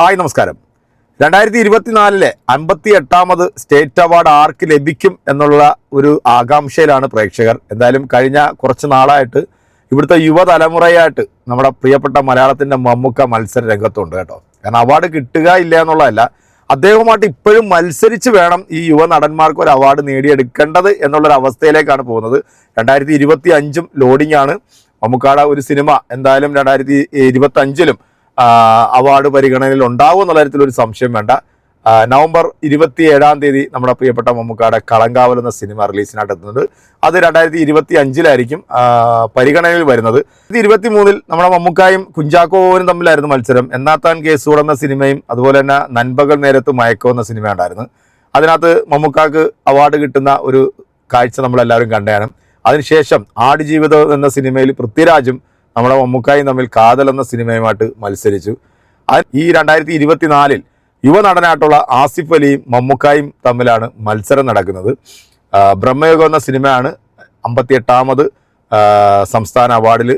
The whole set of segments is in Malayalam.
ഹായ് നമസ്കാരം. രണ്ടായിരത്തി ഇരുപത്തിനാലിലെ അമ്പത്തി എട്ടാമത് സ്റ്റേറ്റ് അവാർഡ് ആർക്ക് ലഭിക്കും എന്നുള്ള ഒരു ആകാംക്ഷയിലാണ് പ്രേക്ഷകർ. എന്തായാലും കഴിഞ്ഞ കുറച്ച് നാളായിട്ട് ഇവിടുത്തെ യുവതലമുറയായിട്ട് നമ്മുടെ പ്രിയപ്പെട്ട മലയാളത്തിന്റെ മമ്മുക്ക മത്സര രംഗത്തുണ്ട് കേട്ടോ. കാരണം അവാർഡ് കിട്ടുക ഇല്ല എന്നുള്ളതല്ല അദ്ദേഹവുമായിട്ട് ഇപ്പോഴും മത്സരിച്ച് വേണം ഈ യുവ നടന്മാർക്ക് ഒരു അവാർഡ് നേടിയെടുക്കേണ്ടത് എന്നുള്ളൊരു അവസ്ഥയിലേക്കാണ് പോകുന്നത്. രണ്ടായിരത്തി ഇരുപത്തി അഞ്ചും ലോഡിംഗ് ആണ്. മമ്മൂക്കാടെ ഒരു സിനിമ എന്തായാലും രണ്ടായിരത്തി ഇരുപത്തി അഞ്ചിലും അവാർഡ് പരിഗണനയിൽ ഉണ്ടാവും എന്നുള്ള ഒരു സംശയം വേണ്ട. നവംബർ ഇരുപത്തി ഏഴാം തീയതി നമ്മുടെ പ്രിയപ്പെട്ട മമ്മൂക്കാടെ കളങ്കാവൽ എന്ന സിനിമ റിലീസിനായിട്ട് എത്തുന്നുണ്ട്. അത് രണ്ടായിരത്തി ഇരുപത്തി അഞ്ചിലായിരിക്കും പരിഗണനയിൽ വരുന്നത്. ഇത് ഇരുപത്തി മൂന്നിൽ നമ്മുടെ മമ്മൂക്കായും കുഞ്ചാക്കോവനും തമ്മിലായിരുന്നു മത്സരം. എന്നാത്താൻ കേസൂർ എന്ന സിനിമയും അതുപോലെ തന്നെ നൻപകൽ നേരത്ത് മയക്കോ എന്ന സിനിമ ഉണ്ടായിരുന്നു. അതിനകത്ത് മമ്മൂക്കാക്ക് അവാർഡ് കിട്ടുന്ന ഒരു കാഴ്ച നമ്മളെല്ലാവരും കണ്ടതാണ്. അതിനുശേഷം ആടുജീവിതം എന്ന സിനിമയിൽ പൃഥ്വിരാജും നമ്മുടെ മമ്മൂക്കായും തമ്മിൽ കാതൽ എന്ന സിനിമയുമായിട്ട് മത്സരിച്ചു. ഈ രണ്ടായിരത്തി ഇരുപത്തിനാലിൽ യുവനടനായിട്ടുള്ള ആസിഫ് അലിയും മമ്മൂക്കായും തമ്മിലാണ് മത്സരം നടക്കുന്നത്. ബ്രഹ്മയോഗം എന്ന സിനിമയാണ് അമ്പത്തിയെട്ടാമത് സംസ്ഥാന അവാർഡിൽ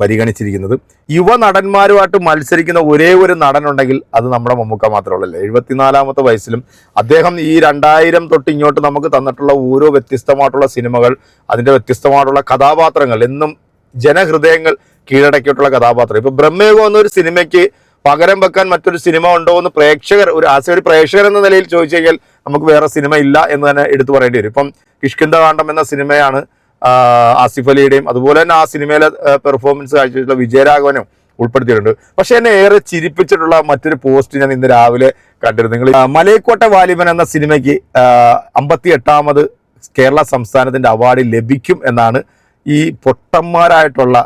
പരിഗണിച്ചിരിക്കുന്നത്. യുവ നടന്മാരുമായിട്ട് മത്സരിക്കുന്ന ഒരേ ഒരു നടനുണ്ടെങ്കിൽ അത് നമ്മുടെ മമ്മൂക്ക മാത്രമേ ഉള്ളൂ എഴുപത്തിനാലാമത്തെ വയസ്സിലും അദ്ദേഹം ഈ രണ്ടായിരം തൊട്ട് ഇങ്ങോട്ട് നമുക്ക് തന്നിട്ടുള്ള ഓരോ വ്യത്യസ്തമായിട്ടുള്ള സിനിമകൾ അതിന്റെ വ്യത്യസ്തമായിട്ടുള്ള കഥാപാത്രങ്ങൾ എന്നും ജനഹൃദയങ്ങൾ കീഴടക്കിയിട്ടുള്ള കഥാപാത്രം. ഇപ്പൊ ബ്രഹ്മയുഗം എന്നൊരു സിനിമയ്ക്ക് പകരം വെക്കാൻ മറ്റൊരു സിനിമ ഉണ്ടോ എന്ന് പ്രേക്ഷകർ ഒരു ആസ് ഒരു പ്രേക്ഷകർ എന്ന നിലയിൽ ചോദിച്ചു കഴിഞ്ഞാൽ നമുക്ക് വേറെ സിനിമ ഇല്ല എന്ന് തന്നെ എടുത്തു പറയേണ്ടി വരും. ഇപ്പം കിഷ്കിന്ദകാണ്ഡം എന്ന സിനിമയാണ് ആസിഫ് അലിയുടെയും അതുപോലെ തന്നെ ആ സിനിമയിലെ പെർഫോമൻസ് കാഴ്ചവെച്ചിട്ടുള്ള വിജയരാഘവനും ഉൾപ്പെടുത്തിയിട്ടുണ്ട്. പക്ഷെ എന്നെ ഏറെ ചിരിപ്പിച്ചിട്ടുള്ള മറ്റൊരു പോസ്റ്റ് ഞാൻ ഇന്ന് രാവിലെ കണ്ടിരുന്നു. നിങ്ങൾ മലയക്കോട്ട വാലിബൻ എന്ന സിനിമയ്ക്ക് അമ്പത്തി എട്ടാമത് കേരള സംസ്ഥാനത്തിന്റെ അവാർഡ് ലഭിക്കും എന്നാണ് ഈ പൊട്ടന്മാരായിട്ടുള്ള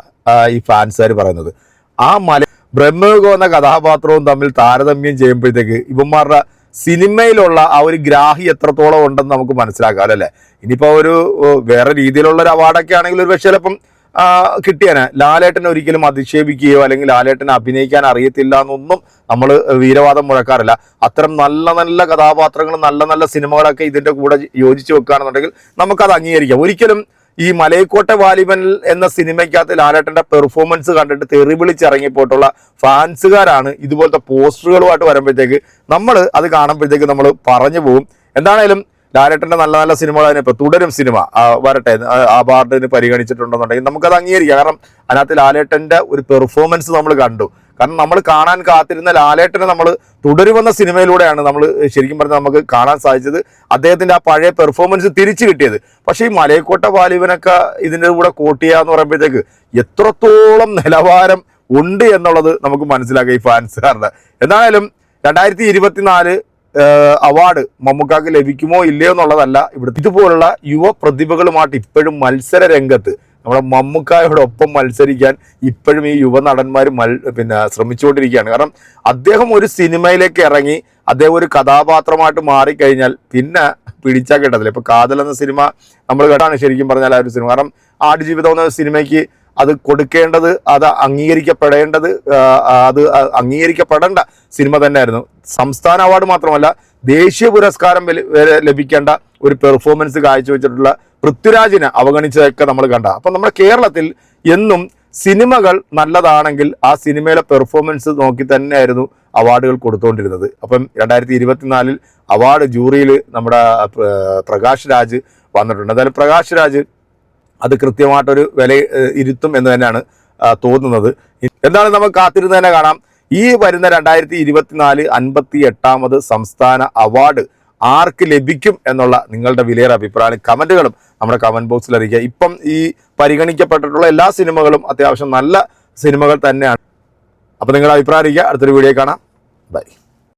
ഈ ഫാൻസുകാർ പറയുന്നത്. ആ മല ബ്രഹ്മയുഗം എന്ന കഥാപാത്രവും തമ്മിൽ താരതമ്യം ചെയ്യുമ്പോഴത്തേക്ക് ഇവന്മാരുടെ സിനിമയിലുള്ള ആ ഒരു ഗ്രാഹി എത്രത്തോളം ഉണ്ടെന്ന് നമുക്ക് മനസ്സിലാക്കാം അല്ലേ? ഇനിയിപ്പോ ഒരു വേറെ രീതിയിലുള്ള ഒരു അവാർഡൊക്കെ ആണെങ്കിൽ ഒരു പക്ഷേ ചിലപ്പം ആ, ലാലേട്ടനെ ഒരിക്കലും അധിക്ഷേപിക്കുകയോ അല്ലെങ്കിൽ ലാലേട്ടനെ അഭിനയിക്കാൻ അറിയത്തില്ല എന്നൊന്നും നമ്മൾ വീരവാദം മുഴക്കാറില്ല. അത്തരം നല്ല നല്ല കഥാപാത്രങ്ങളും നല്ല നല്ല സിനിമകളൊക്കെ ഇതിന്റെ കൂടെ യോജിച്ച് വെക്കുകയാണെന്നുണ്ടെങ്കിൽ നമുക്കത് അംഗീകരിക്കാം. ഒരിക്കലും ഈ മലയക്കോട്ടെ വാലിബൻ എന്ന സിനിമയ്ക്കകത്ത് ലാലേട്ടന്റെ പെർഫോമൻസ് കണ്ടിട്ട് തെറി വിളിച്ചിറങ്ങിപ്പോയിട്ടുള്ള ഫാൻസുകാരാണ് ഇതുപോലത്തെ പോസ്റ്ററുകളുമായിട്ട് വരുമ്പോഴത്തേക്ക് നമ്മൾ അത് കാണുമ്പോഴത്തേക്ക് നമ്മൾ പറഞ്ഞു പോകും. എന്താണേലും ലാലേട്ടന്റെ നല്ല നല്ല സിനിമകൾ അതിനിപ്പോൾ തുടരും സിനിമ. വരട്ടെ അവാർഡിന് പരിഗണിച്ചിട്ടുണ്ടെന്നുണ്ടെങ്കിൽ നമുക്കത് അംഗീകരിക്കാം. കാരണം അതിനകത്ത് ലാലേട്ടന്റെ ഒരു പെർഫോമൻസ് നമ്മൾ കണ്ടു. കാരണം നമ്മൾ കാണാൻ കാത്തിരുന്ന ലാലേട്ടനെ നമ്മൾ തുടരുമെന്ന സിനിമയിലൂടെയാണ് നമ്മൾ ശരിക്കും പറഞ്ഞാൽ നമുക്ക് കാണാൻ സാധിച്ചത്. അദ്ദേഹത്തിന്റെ ആ പഴയ പെർഫോമൻസ് തിരിച്ചു കിട്ടിയത്. പക്ഷേ ഈ മലയക്കോട്ട വാലിബനൊക്കെ ഇതിന്റെ കൂടെ കോട്ടിയ എന്ന് പറയുമ്പോഴത്തേക്ക് എത്രത്തോളം നിലവാരം ഉണ്ട് എന്നുള്ളത് നമുക്ക് മനസ്സിലാക്കുക ഈ ഫാൻസുകാരുടെ. എന്തായാലും രണ്ടായിരത്തി ഇരുപത്തിനാല് അവാർഡ് മമ്മൂക്കാക്ക് ലഭിക്കുമോ ഇല്ലയോ എന്നുള്ളതല്ല ഇവിടെ ഇതുപോലുള്ള യുവ പ്രതിഭകളുമായിട്ട് ഇപ്പോഴും മത്സര രംഗത്ത് നമ്മുടെ മമ്മൂക്കായോടൊപ്പം മത്സരിക്കാൻ ഇപ്പോഴും ഈ യുവ നടന്മാർ മൽ പിന്നെ ശ്രമിച്ചുകൊണ്ടിരിക്കുകയാണ്. കാരണം അദ്ദേഹം ഒരു സിനിമയിലേക്ക് ഇറങ്ങി അദ്ദേഹം ഒരു കഥാപാത്രമായിട്ട് മാറിക്കഴിഞ്ഞാൽ പിന്നെ പിടിച്ചാൽ കിട്ടത്തില്ല. ഇപ്പൊ കാതൽ എന്ന സിനിമ നമ്മൾ കേട്ടാണ് ശരിക്കും പറഞ്ഞാൽ ആ ഒരു സിനിമ. കാരണം ആടുജീവിതം എന്ന സിനിമയ്ക്ക് അത് കൊടുക്കേണ്ടത് അത് അംഗീകരിക്കപ്പെടേണ്ടത് അത് അംഗീകരിക്കപ്പെടേണ്ട സിനിമ തന്നെയായിരുന്നു. സംസ്ഥാന അവാർഡ് മാത്രമല്ല ദേശീയ പുരസ്കാരം ലഭിക്കേണ്ട ഒരു പെർഫോമൻസ് കാഴ്ചവെച്ചിട്ടുള്ള പൃഥ്വിരാജിനെ അവഗണിച്ചതൊക്കെ നമ്മൾ കണ്ട. അപ്പം നമ്മുടെ കേരളത്തിൽ എന്നും സിനിമകൾ നല്ലതാണെങ്കിൽ ആ സിനിമയിലെ പെർഫോമൻസ് നോക്കി തന്നെയായിരുന്നു അവാർഡുകൾ കൊടുത്തുകൊണ്ടിരുന്നത് അപ്പം രണ്ടായിരത്തി ഇരുപത്തിനാലിൽ അവാർഡ് ജൂറിയിൽ നമ്മുടെ പ്രകാശ് രാജ് വന്നിട്ടുണ്ട്. എന്തായാലും പ്രകാശ് രാജ് അത് കൃത്യമായിട്ടൊരു വില ഇരുത്തും എന്ന് തന്നെയാണ് തോന്നുന്നത്. എന്താണ് നമുക്ക് കാത്തിരുന്ന് തന്നെ കാണാം. ഈ വരുന്ന രണ്ടായിരത്തി ഇരുപത്തിനാല് അൻപത്തി എട്ടാമത് സംസ്ഥാന അവാർഡ് ആർക്ക് ലഭിക്കും എന്നുള്ള നിങ്ങളുടെ വിലയേറെ അഭിപ്രായം കമന്റുകളും നമ്മുടെ കമന്റ് ബോക്സിൽ അറിയിക്കുക. ഇപ്പം ഈ പരിഗണിക്കപ്പെട്ടിട്ടുള്ള എല്ലാ സിനിമകളും അത്യാവശ്യം നല്ല സിനിമകൾ തന്നെയാണ്. അപ്പോൾ നിങ്ങളുടെ അഭിപ്രായം അറിയിക്കുക. അടുത്തൊരു വീഡിയോ കാണാം. ബൈ.